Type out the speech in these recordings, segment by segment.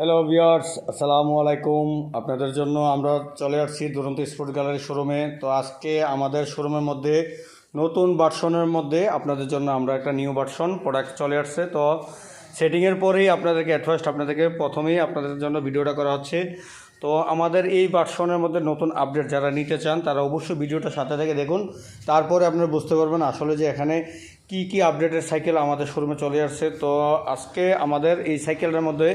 Hello viewers আসসালামু আলাইকুম আপনাদের জন্য আমরা চলে আসছি দুরন্ত স্পোর্ট গ্যালারি শোরুমে। তো আজকে আমাদের শোরুমের মধ্যে, নতুন ভার্সনের মধ্যে আপনাদের জন্য আমরা একটা নিউ ভার্সন প্রোডাক্ট চলে আসছে। তো সেটিংয়ের পরেই আপনাদেরকে অ্যাট ফার্স্ট আপনাদেরকে প্রথমেই আপনাদের জন্য ভিডিওটা করা হচ্ছে। তো আমাদের এই ভার্সনের মধ্যে নতুন আপডেট যারা নিতে চান, তারা অবশ্যই ভিডিওটা সাথে থেকে দেখুন। তারপরে আপনারা বুঝতে পারবেন আসলে যে এখানে কি কি আপডেটের সাইকেল আমাদের শোরুমে চলে আসছে? তো আজকে আমাদের এই সাইকেলের মধ্যে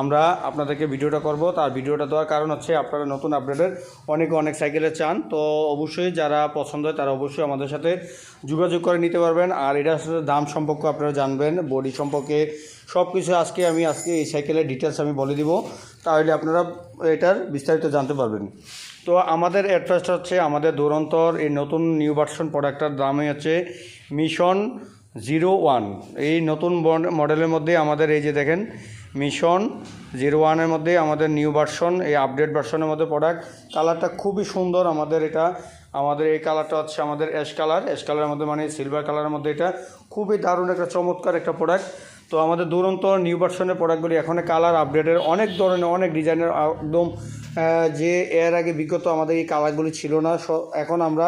আমরা আপনাদেরকে ভিডিওটা করব। তার ভিডিওটা দেওয়ার কারণ হচ্ছে আপনারা নতুন আপডেটের অনেকে, অনেক সাইকেলে চান। তো অবশ্যই যারা পছন্দ হয় তারা অবশ্যই আমাদের সাথে যোগাযোগ করে নিতে পারবেন। আর এটার সাথে দাম সম্পর্কে আপনারা জানবেন বডি সম্পর্কে সব কিছু আজকে আমি, আজকে এই সাইকেলের ডিটেলস আমি বলে দিব। তাহলে আপনারা এটার বিস্তারিত জানতে পারবেন। তো আমাদের অ্যাড্রেসটা হচ্ছে আমাদের দুরন্তর, এই নতুন নিউ ভার্সন প্রোডাক্টটার দামই হচ্ছে মিশন জিরো ওয়ান এই নতুন মডেলের মধ্যে আমাদের এই যে দেখেন মিশন জিরো ওয়ানের মধ্যে আমাদের নিউ ভার্সন এই আপডেট ভার্সনের মধ্যে প্রোডাক্ট কালারটা খুবই সুন্দর আমাদের এটা। আমাদের এই কালারটা হচ্ছে আমাদের অ্যাশ কালার অ্যাশ কালারের মধ্যে মানে সিলভার কালারের মধ্যে এটা। খুবই দারুণ একটা চমৎকার একটা প্রোডাক্ট তো আমাদের দুরন্ত নিউ ভার্সনের প্রোডাক্টগুলি এখন কালার আপডেটের অনেক ধরনের, অনেক ডিজাইনের একদম যে এর আগে বিগত আমাদের এই কালারগুলি ছিল না এখন আমরা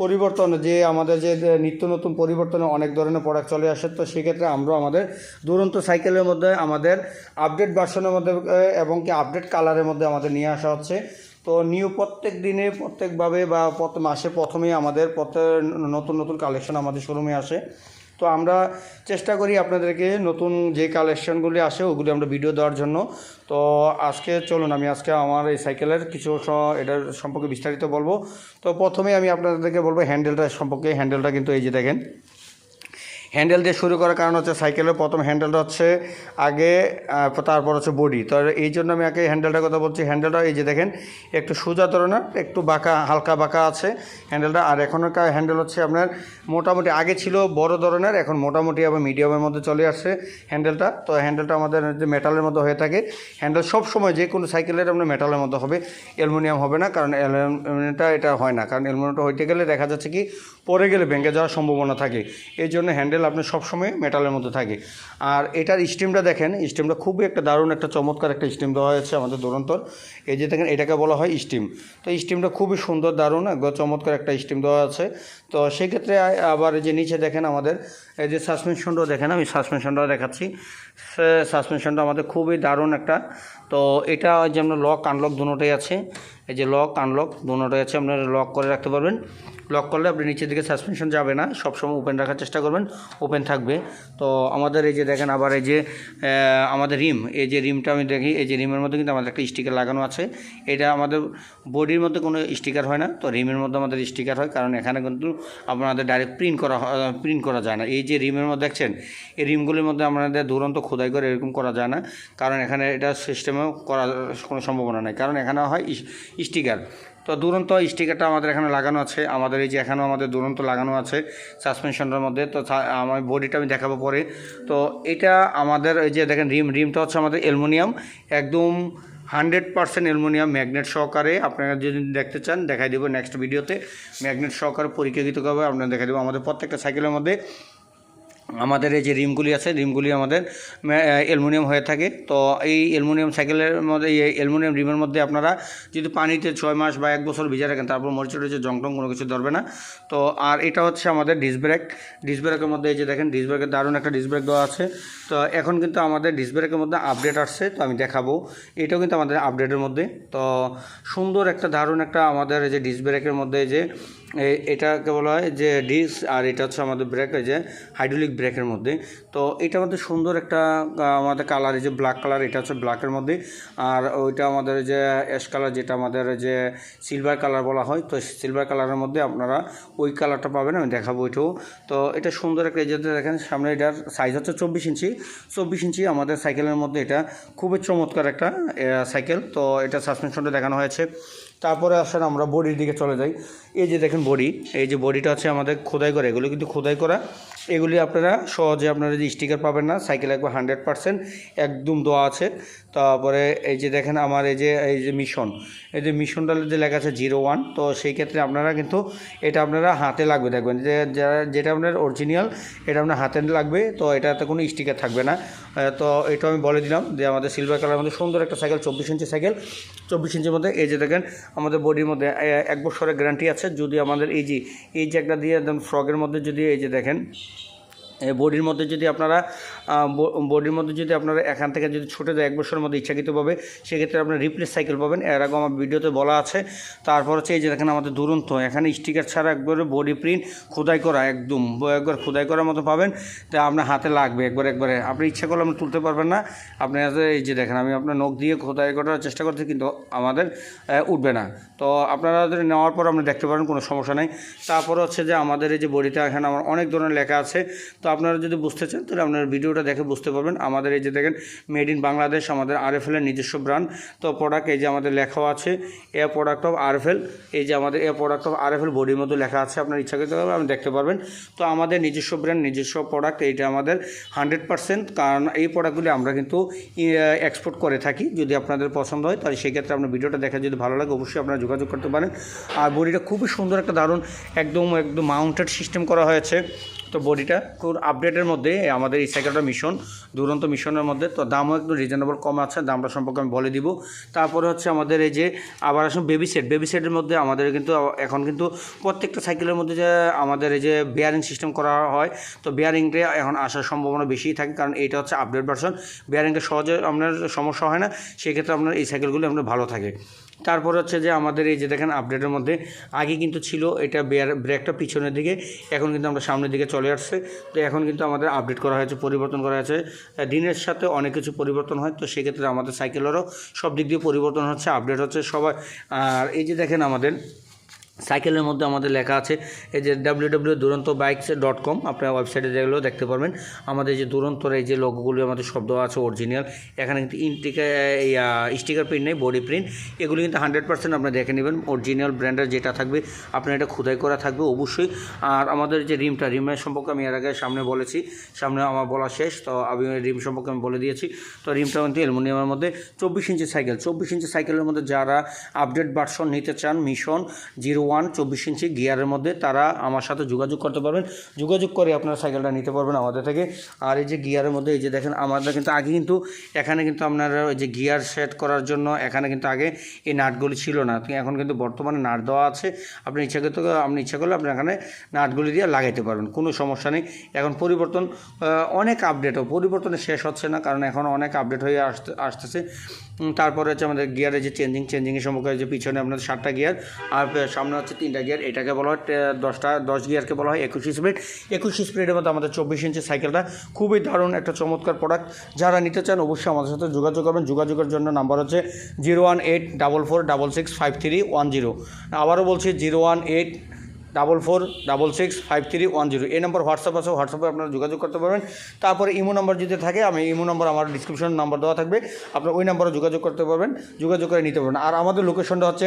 পরিবর্তন, যে আমাদের যে নিত্য নতুন পরিবর্তনে অনেক ধরনের প্রোডাক্ট চলে আসে, তো সেক্ষেত্রে আমরা আমাদের দুরন্ত সাইকেলের মধ্যে আমাদের আপডেট ভার্সনের মধ্যে এবং কি আপডেট কালারের মধ্যে আমাদের নিয়ে আসা হচ্ছে। তো নিউ প্রত্যেক দিনে, প্রত্যেকভাবে বা মাসে প্রথমেই আমাদের প্রত্যেক নতুন নতুন কালেকশন আমাদের শোরুমে আসে। তো আমরা চেষ্টা করি আপনাদেরকে নতুন যে কালেকশনগুলি আসে, ওগুলি আমরা ভিডিও দেওয়ার জন্য। তো আজকে চলুন, আমি আজকে আমার এই সাইকেলের কিছু এটার সম্পর্কে বিস্তারিত বলব। তো প্রথমে আমি আপনাদেরকে বলব হ্যান্ডেলটা সম্পর্কে হ্যান্ডেলটা কিন্তু এই যে দেখেন। হ্যান্ডেল দিয়ে শুরু করার কারণ হচ্ছে সাইকেলের প্রথম হ্যান্ডেলটা হচ্ছে আগে তারপর হচ্ছে বডি। তো এই জন্য আমি আগে হ্যান্ডেলটার কথা বলছি। হ্যান্ডেলটা এই যে দেখেন, একটু সোজা ধরনের একটু বাঁকা, হালকা বাঁকা আছে হ্যান্ডেলটা। আর এখনকার হ্যান্ডেল হচ্ছে আপনার মোটামুটি, আগে ছিল বড় ধরনের, এখন মোটামুটি আবার মিডিয়ামের মধ্যে চলে আসছে হ্যান্ডেলটা। তো হ্যান্ডেলটা আমাদের যে মেটালের মধ্যে হয়ে থাকে, হ্যান্ডেল সব সময় যে কোনো সাইকেলের আপনার মেটালের মধ্যে হবে, অ্যালুমিনিয়াম হবে না, কারণ অ্যালুমিনিয়ামটা এটা হয় না। কারণ অ্যালুমিনিয়ামটা হইতে গেলে দেখা যাচ্ছে কি পরে গেলে ভেঙে যাওয়ার সম্ভাবনা থাকে। এই জন্য হ্যান্ডেল আপনি সবসময় মেটালের মধ্যে থাকে। আর এটার স্টিমটা দেখেন স্টিমটা খুবই একটা দারুণ, একটা চমৎকার একটা স্টিম দেওয়া হয়েছে আমাদের দুরন্তর এই যে দেখেন, এটাকে বলা হয় স্টিম তো স্টিমটা খুবই সুন্দর, দারুণ, একদম চমৎকার একটা স্টিম দেওয়া আছে। তো সেক্ষেত্রে আবার যে নিচে দেখেন আমাদের, এই যে সাসপেনশনটাও দেখেন, আমি সাসপেনশনটাও দেখাচ্ছি। সাসপেনশনটা আমাদের খুবই দারুণ একটা। তো এটা যেমন লক আনলক দুটোটাই আছে। এই যে লক আনলক দুটোটাই আছে, আপনারা লক করে রাখতে পারবেন। লক করলে আপনি নিচের দিকে সাসপেনশন যাবে না, সবসময় ওপেন রাখার চেষ্টা করবেন ওপেন থাকবে। তো আমাদের এই যে দেখেন, আবার এই যে আমাদের রিম, এই যে রিমটা আমি দেখি, এই যে রিমের মধ্যে কিন্তু আমাদের একটা স্টিকার লাগানো আছে। এটা আমাদের বডির মধ্যে কোনো স্টিকার হয় না, তো রিমের মধ্যে আমাদের স্টিকার হয়, কারণ এখানে কিন্তু আপনাদের ডাইরেক্ট প্রিন্ট করা প্রিন্ট করা যায় না। এই যে রিমের মধ্যে দেখছেন, এই রিমগুলির মধ্যে আমাদের দুরন্ত খোদাই করে এরকম করা যায় না, কারণ এখানে এটা সিস্টেমেও করার কোনো সম্ভাবনা নেই, কারণ এখানে হয় স্টিকার তো দুরন্ত স্টিকারটা আমাদের এখানে লাগানো আছে। আমাদের এই যে এখানেও আমাদের দুরন্ত লাগানো আছে সাসপেনশনটার মধ্যে। তো আমার বডিটা আমি দেখাবো পরে। তো এটা আমাদের এই যে দেখেন রিম, রিমটা হচ্ছে আমাদের অ্যালুমিনিয়াম। একদম হান্ড্রেড পার্সেন্ট অ্যালুমিনিয়াম ম্যাগনেট সহকারে আপনারা যদি দেখতে চান, দেখাই দেবো নেক্সট ভিডিওতে ম্যাগনেট সহকারে পরীক্ষাকৃতভাবে আপনারা দেখাই দেবো। আমাদের প্রত্যেকটা সাইকেলের মধ্যে আমাদের এই যে রিমগুলি আছে, রিমগুলি আমাদের অ্যালুমিনিয়াম হয়ে থাকে। তো এই অ্যালুমিনিয়াম সাইকেলের মধ্যে, এই অ্যালুমিনিয়াম রিমের মধ্যে আপনারা যদি পানিতে ছয় মাস বা এক বছর ভিজা রাখেন, তারপর মরিচে টরিচে, জং টং কোনো কিছু ধরবে না। তো, আর এটা হচ্ছে আমাদের ডিস ব্রেক। ডিস ব্রেকের মধ্যে এই যে দেখেন ডিস ব্রেকের দারুণ একটা ডিস ব্রেক দেওয়া আছে। তো এখন কিন্তু আমাদের ডিস ব্রেকের মধ্যে আপডেট আসছে, তো আমি দেখাবো। এটাও কিন্তু আমাদের আপডেটের মধ্যে। তো সুন্দর একটা, দারুণ একটা আমাদের এই যে ডিস ব্রেকের মধ্যে যে এটাকে বলা হয় যে ডিস, আর এটা হচ্ছে আমাদের ব্রেক যে হাইড্রোলিক ব্রেকের মধ্যে। তো এটা আমাদের সুন্দর একটা আমাদের কালার এই যে ব্ল্যাক কালার এটা হচ্ছে ব্ল্যাকের মধ্যে। আর ওইটা আমাদের যে অ্যাশ কালার যেটা আমাদের যে সিলভার কালার বলা হয়, তো সিলভার কালারের মধ্যে আপনারা ওই কালারটা পাবেন, আমি দেখাবো ওইটাও তো এটা সুন্দর একটা এই যে দেখেন, সামনে এটার সাইজ হচ্ছে চব্বিশ ইঞ্চি। চব্বিশ ইঞ্চি আমাদের সাইকেলের মধ্যে এটা খুবই চমৎকার একটা সাইকেল তো এটা সাসপেনশনটা দেখানো হয়েছে। তারপরে আসেন আমরা বডির দিকে চলে যাই। এই যে দেখেন বডি, এই যে বডিটা আছে আমাদের খোদাই করা, এগুলো কিন্তু খোদাই করা। এগুলি আপনারা সহজে আপনারা যে স্টিকার পাবেন না সাইকেল একবার হান্ড্রেড পার্সেন্ট একদম দেওয়া আছে। তারপরে এই যে দেখেন আমার এই যে এই যে মিশন এই যে মিশনটা যে লেখা আছে জিরো ওয়ান তো সেই ক্ষেত্রে আপনারা কিন্তু এটা আপনারা হাতে লাগবে। দেখবেন যে, যারা, যেটা আপনার অরিজিনাল এটা আপনার হাতে লাগবে, তো এটাতে কোনো স্টিকার থাকবে না। তো এটা আমি বলে দিলাম যে আমাদের সিলভার কালার মধ্যে সুন্দর একটা সাইকেল চব্বিশ ইঞ্চি সাইকেল চব্বিশ ইঞ্চির মধ্যে এই যে দেখেন, আমাদের বডির মধ্যে এক বছরের গ্যারান্টি আছে। যদি আমাদের এই যে এই যে একটা দিয়ে একদম ফ্রকের মধ্যে যদি এই যে দেখেন বডির মধ্যে যদি আপনারা বডির মধ্যে যদি আপনারা এখান থেকে যদি ছুটে যায়, এক বছরের মধ্যে ইচ্ছাকৃতভাবে, সেক্ষেত্রে আপনারা রিপ্লেস সাইকেল পাবেন। এর আগে আমার ভিডিওতে বলা আছে। তারপর হচ্ছে এই যে দেখেন আমাদের দুরন্ত, এখানে স্টিকার ছাড়া একবারে বডি প্রিন্ট খোদাই করা, একদম। একবার খোদাই করার মতো পাবেন। তা আপনার হাতে লাগবে একবার, একবারে। আপনি ইচ্ছা করলে আপনি তুলতে পারবেন না। আপনি এই যে দেখেন, আমি আপনার নখ দিয়ে খোদাই করার চেষ্টা করছি, কিন্তু আমাদের উঠবে না। তো আপনারা যদি নেওয়ার পর আপনি দেখতে পারেন, কোনো সমস্যা নেই। তারপর হচ্ছে যে আমাদের এই যে বডিটা এখানে আমার অনেক ধরনের লেখা আছে। তো আপনারা যদি বুঝতে চান, তাহলে আপনার ভিডিওটা দেখে বুঝতে পারবেন। আমাদের এই যে দেখেন মেড ইন বাংলাদেশ আমাদের আরএফএল এর নিজস্ব ব্র্যান্ড তো প্রোডাক্ট এই যে আমাদের লেখাও আছে এ প্রোডাক্ট অফ আরএফএল এই যে আমাদের এ প্রোডাক্ট অফ আরএফএল বডির মধ্যে লেখা আছে, আপনার ইচ্ছা করতে পারবেন, আপনি দেখতে পারবেন। তো আমাদের নিজস্ব ব্র্যান্ড নিজস্ব প্রোডাক্ট এইটা আমাদের হান্ড্রেড পার্সেন্ট কারণ এই প্রোডাক্টগুলি আমরা কিন্তু এক্সপোর্ট করে থাকি। যদি আপনাদের পছন্দ হয়, তাহলে সেক্ষেত্রে আপনার ভিডিওটা দেখে যদি ভালো লাগে, অবশ্যই আপনারা যোগাযোগ করতে পারেন। আর বডিটা খুবই সুন্দর একটা দারুণ, একদম একদম মাউন্টেড সিস্টেম করা হয়েছে। তো বডিটা খুব আপডেটের মধ্যে আমাদের এই সাইকেলটা মিশন দুরন্ত মিশনের মধ্যে। তো দামও একটু রিজনেবল কম আছে, দামটা সম্পর্কে আমি বলে দিব। তারপরে হচ্ছে আমাদের এই যে আবার আসুন বেবি সেট বেবি সেটের মধ্যে আমাদের কিন্তু, এখন কিন্তু প্রত্যেকটা সাইকেলের মধ্যে যে আমাদের এই যে বেয়ারিং সিস্টেম করা হয়, তো বেয়ারিংটা এখন আসার সম্ভাবনা বেশিই থাকে, কারণ এটা হচ্ছে আপডেট ভার্সন বেয়ারিংটা সহজে আপনার সমস্যা হয় না, সেক্ষেত্রে আপনার এই সাইকেলগুলো আপনার ভালো থাকে। তারপর হচ্ছে যে আমাদের এই যে দেখেন আপডেটের মধ্যে, আগে কিন্তু ছিল এটা বেয়ার ব্রেকটা পিছনের দিকে, এখন কিন্তু আমরা সামনের দিকে চলে আসছে। তো এখন কিন্তু আমাদের আপডেট করা হয়েছে, পরিবর্তন করা হয়েছে। দিনের সাথে অনেক কিছু পরিবর্তন হয়, তো সেক্ষেত্রে আমাদের সাইকেলেরও সব দিক দিয়ে পরিবর্তন হচ্ছে আপডেট হচ্ছে সবাই আর এই যে দেখেন আমাদের সাইকেলের মধ্যে আমাদের লেখা আছে, এই যে W W Duronto bikes dot com আপনার ওয়েবসাইটে যেগুলো দেখতে পারবেন। আমাদের যে দুরন্তর, এই যে লোকগুলো আমাদের শব্দ আছে অরিজিনাল এখানে কিন্তু ইনটিকা স্টিকার প্রিন্ট নেই বডি প্রিন্ট এগুলো কিন্তু হান্ড্রেড পার্সেন্ট আপনি দেখে নেবেন অরিজিনাল ব্র্যান্ডের যেটা থাকবে, আপনার এটা খোদাই করা থাকবে অবশ্যই। আর আমাদের যে রিমটা, রিমের সম্পর্কে আমি এর আগে সামনে বলেছি, সামনে আমার বলা শেষ, তো আমি রিম সম্পর্কে আমি বলে দিয়েছি। তো রিমটা কিন্তু অ্যালুমিনিয়ামের মধ্যে চব্বিশ ইঞ্চি সাইকেল, চব্বিশ ইঞ্চি সাইকেলের মধ্যে যারা আপডেট ভার্সন নিতে চান মিশন জিরো ওয়ান চব্বিশ ইঞ্চি গিয়ারের মধ্যে তারা আমার সাথে যোগাযোগ করতে পারবেন। যোগাযোগ করে আপনারা সাইকেলটা নিতে পারবেন আমাদের থেকে। আর এই যে গিয়ারের মধ্যে, এই যে দেখেন, আমাদের কিন্তু আগে কিন্তু, এখানে কিন্তু আপনার ওই যে গিয়ার সেট করার জন্য এখানে কিন্তু আগে এই নাটগুলি ছিল না। এখন কিন্তু বর্তমানে নাট দেওয়া আছে। আপনি ইচ্ছা করতে আপনি ইচ্ছা করলে আপনি এখানে নাটগুলি দিয়ে লাগাইতে পারবেন, কোনো সমস্যা নেই। এখন পরিবর্তন অনেক আপডেটও পরিবর্তনে শেষ হচ্ছে না, কারণ এখন অনেক আপডেট হয়ে আসতে আসতেছে। তারপরে হচ্ছে আমাদের গিয়ারের যে চেঞ্জিং চেঞ্জিংয়ের সম্পর্কে যে পিছনে আপনাদের সাতটা গিয়ার আর সামনে হচ্ছে তিনটা গিয়ার, এটাকে বলা হয় দশটা, দশ গিয়ারকে বলা হয় একুশ স্পিড। একুশ স্পিডের মধ্যে আমাদের চব্বিশ ইঞ্চি সাইকেলটা খুবই দারুণ একটা চমৎকার প্রোডাক্ট যারা নিতে চান অবশ্যই আমাদের সাথে যোগাযোগ করবেন। যোগাযোগের জন্য নাম্বার হচ্ছে zero one eight double four double six five three one zero আবারও বলছি zero one eight double four, double six, five three, one zero. এই নম্বর হোয়াটসঅ্যাপ আছে, হোয়াটসঅ্যাপে আপনারা যোগাযোগ করতে পারবেন। তারপরে ইমো নম্বর যদি থাকে, আমি ইমো নম্বর আমার ডিসক্রিপশন নম্বর দেওয়া থাকবে। আপনার ওই নম্বরে যোগাযোগ করতে পারবেন, যোগাযোগ করে নিতে পারবেন। আর আমাদের লোকেশনটা হচ্ছে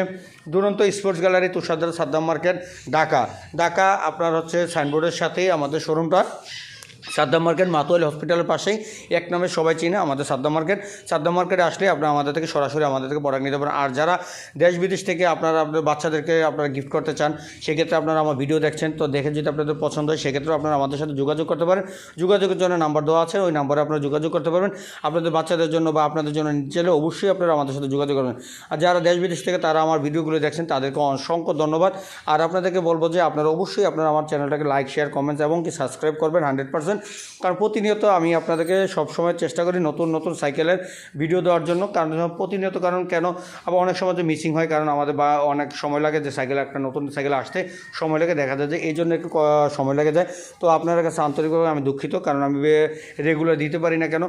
দুরন্ত স্পোর্টস গ্যালারি তুষারদার সাদ্দাম মার্কেট ঢাকা। ঢাকা আপনার হচ্ছে সাইনবোর্ডের সাথেই আমাদের শোরুমটা সাদ্দাম মার্কেট মাতোয়ালি হসপিটালের পাশেই। এক নামে সবাই চিনে আমাদের সাদ্দাম মার্কেট। সাদ্দাম মার্কেটে আসলে আপনারা আমাদের থেকে সরাসরি আমাদের থেকে প্রোডাক্ট নিতে পারেন। আর যারা দেশ বিদেশ থেকে আপনারা আপনাদের বাচ্চাদেরকে আপনারা গিফট করতে চান, সেক্ষেত্রে আপনারা আমার ভিডিও দেখছেন। তো দেখে যদি আপনাদের পছন্দ হয়, সেক্ষেত্রেও আপনারা আমাদের সাথে যোগাযোগ করতে পারেন। যোগাযোগের জন্য নাম্বার দেওয়া আছে, ওই নাম্বারে আপনারা যোগাযোগ করতে পারবেন। আপনাদের বাচ্চাদের জন্য বা আপনাদের জন্য চাইলে অবশ্যই আপনারা আমাদের সাথে যোগাযোগ করবেন। আর যারা দেশ বিদেশ থেকে তারা আমার ভিডিওগুলো দেখছেন, তাদেরকে অসংখ্য ধন্যবাদ। আর আপনাদেরকে বলব যে আপনারা অবশ্যই আপনারা আমার চ্যানেলটাকে লাইক শেয়ার কমেন্টস এবং কি সাবস্ক্রাইব করবেন হান্ড্রেড পার্সেন্ট কারণ প্রতিনিয়ত আমি আপনাদেরকে সবসময় চেষ্টা করি নতুন নতুন সাইকেলের ভিডিও দেওয়ার জন্য। কারণ প্রতিনিয়ত কারণ কেন? আবার অনেক সময় তো মিসিং হয়, কারণ আমাদের বা অনেক সময় লাগে যে সাইকেল একটা নতুন সাইকেল আসতে সময় লাগে, দেখা যায় যে এই জন্য একটু সময় লাগে যায়। তো আপনার কাছে আন্তরিকভাবে আমি দুঃখিত, কারণ আমি রেগুলার দিতে পারি না কেন?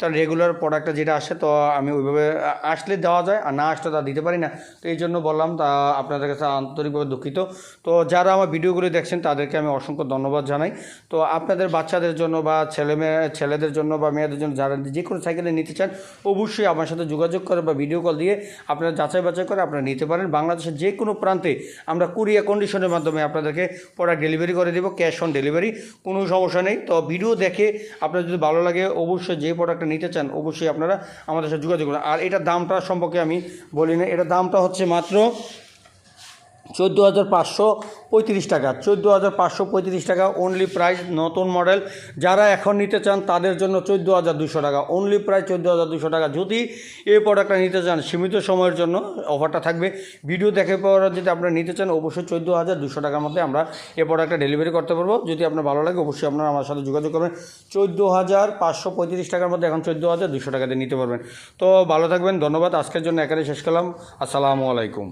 তার রেগুলার প্রোডাক্টটা যেটা আসে তো আমি ওইভাবে আসলে দেওয়া যায়, আর না আসলে তা দিতে পারি না। তো এই জন্য বললাম, তা আপনাদের কাছে আন্তরিকভাবে দুঃখিত। তো যারা আমার ভিডিওগুলো দেখছেন, তাদেরকে আমি অসংখ্য ধন্যবাদ জানাই। তো আপনাদের বাচ্চাদের জন্য বা ছেলে মেয়ে, ছেলেদের জন্য বা মেয়েদের জন্য যারা যে কোনো সাইকেলে নিতে চান, অবশ্যই আমার সাথে যোগাযোগ করে বা ভিডিও কল দিয়ে আপনারা যাচাই বাছাই করে আপনারা নিতে পারেন। বাংলাদেশের যে কোনো প্রান্তে আমরা কুরিয়া কন্ডিশনের মাধ্যমে আপনাদেরকে প্রোডাক্ট ডেলিভারি করে দেবো ক্যাশ অন ডেলিভারি কোনো সমস্যা নেই। তো ভিডিও দেখে আপনার যদি ভালো লাগে, অবশ্যই যে প্রোডাক্টটা নিতে চান, অবশ্যই আপনারা আমাদের সাথে যোগাযোগ করুন। আর এটার দামটা সম্পর্কে আমি বলি না এটার দামটা হচ্ছে মাত্র চোদ্দ হাজার পাঁচশো পঁয়ত্রিশ টাকা। চোদ্দ হাজার পাঁচশো পঁয়ত্রিশ টাকা অনলি প্রাইস নতুন মডেল যারা এখন নিতে চান, তাদের জন্য চোদ্দ হাজার দুশো টাকা। অনলি প্রাইস চোদ্দ হাজার দুশো টাকা। যদি এই প্রোডাক্টটা নিতে চান, সীমিত সময়ের জন্য অফারটা থাকবে। ভিডিও দেখে পর যদি আপনারা নিতে চান, অবশ্যই চোদ্দ হাজার দুশো টাকার মধ্যে আমরা এই প্রোডাক্টটা ডেলিভারি করতে পারব। যদি আপনার ভালো লাগে, অবশ্যই আপনারা আমার সাথে যোগাযোগ করবেন। চোদ্দ হাজার পাঁচশো পঁয়ত্রিশ টাকার মধ্যে এখন চোদ্দ হাজার দুশো টাকাতে নিতে পারবেন। তো ভালো থাকবেন, ধন্যবাদ। আজকের জন্য এখানে শেষ করলাম। আসসালামু আলাইকুম।